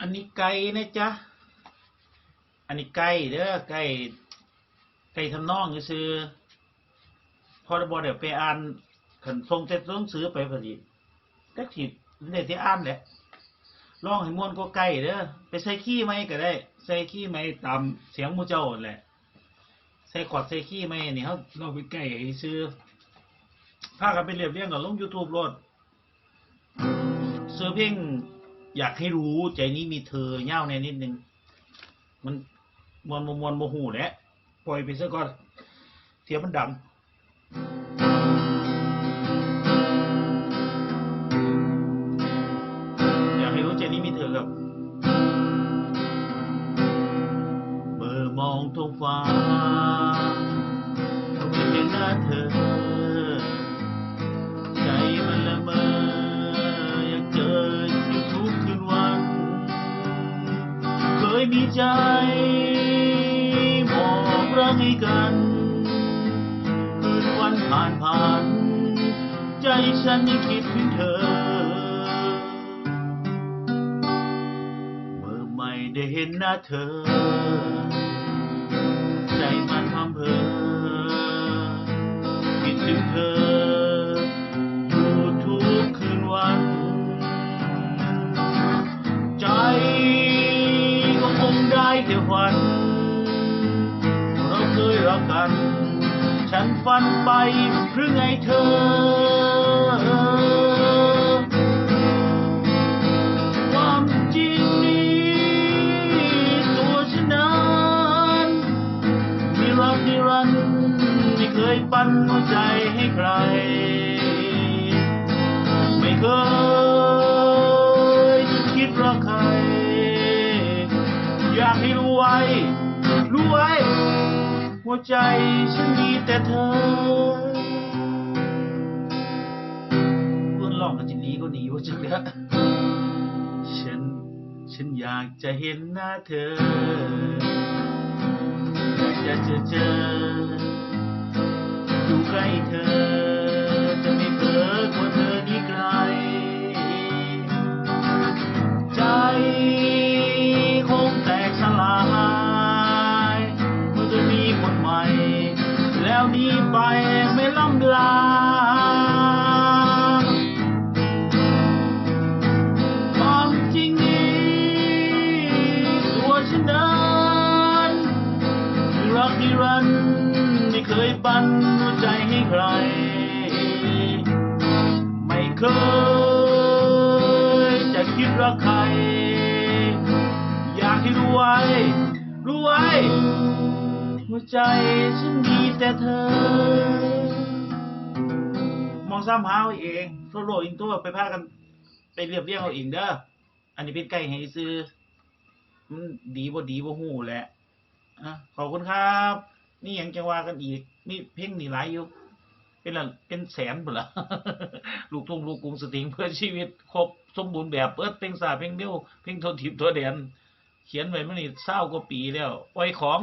อันนี้ไก่นะจ๊ะ อันนี้ไก่เด้อไก่ไก่ทำนองซื้อพอได้บอเดี๋ยวไปอ่านขันทรงเต็ดต้องซื้อไปพอดีก็ผิดเด็ดที่อ่านแหละลองให้มวนก็ไก่เด้อไปใส่ขี้ไหมก็ได้ ใส่ขี้ไหมตามเสียงมูเจ้านั่นแหละใส่ขอดใส่ขี้ไหมนี่เขาเราไปไก่ซื้อพากันไปเรียบเรียงกับลง YouTube โลดซื้อเพลง อยากให้รู้ใจนี้มีเธอเง่าในนิดนึง มันมวนมวนมโมหูแหละปล่อยไปซะก่อนเสียงมันดังอยากให้รู้ใจนี้มีเธอกับเมื่อมองท้องฟ้าก็ไมเห็นหน้าเธอ ยมีใจบอกรักให้กันคืนวันผ่านผ่าน ใจฉันยังคิดถึงเธอ เมื่อไม่ได้เห็นหน้าเธอ ใจมันพำเพอ งได้แต่ฝัน เราเคยรักกัน ฉันฝันไปหรือไงเธอ ความจริงนี้ตัวฉันนั้นมีรักนิรันดร์ไม่เคยปันหัวใจให้ใครากให้รู้ไว้ รู้ไว้ หัวใจฉันมีแต่เธอเพื่อนร้องกันจิลีก็หนีว่าจังเลยฉัน ฉันอยากจะเห็นหน้าเธอ อยากจะเจอเจออยู่ใกล้เธอ นี้ไปไม่ล่ำลา ความจริงนี้ตัวฉันนั้นรักนิรันดร์ไม่เคยปันหัวใจให้ใคร ไม่เคยจะคิดรักใคร อยากให้รู้ไว้รู้ไว้หัวใจฉันมี แต่เธอ มองซ้ำหาเอาเองโซโลอินตัวไปพากัน ไปเรียบเรียงเอาเองเด้อ อันนี้เป็นไก่ให้ซื้อ มันดีบ่ดีบ่ฮู้แหละอะขอบคุณครับ นี่ยังจะว่ากันอีก มีเพลงนี่หลายอยู่ เป็นละเป็นแสนพุ่นละลูกทุ่งลูกกรุงสตริงเพื่อชีวิต ครบสมบูรณ์แบบเปิดเพลงสาเพลงเดียวเพลงทนทิพย์ตัวเดียนเขียนไว้มันนี่เศร้ากว่าปีแล้วปล่อยของ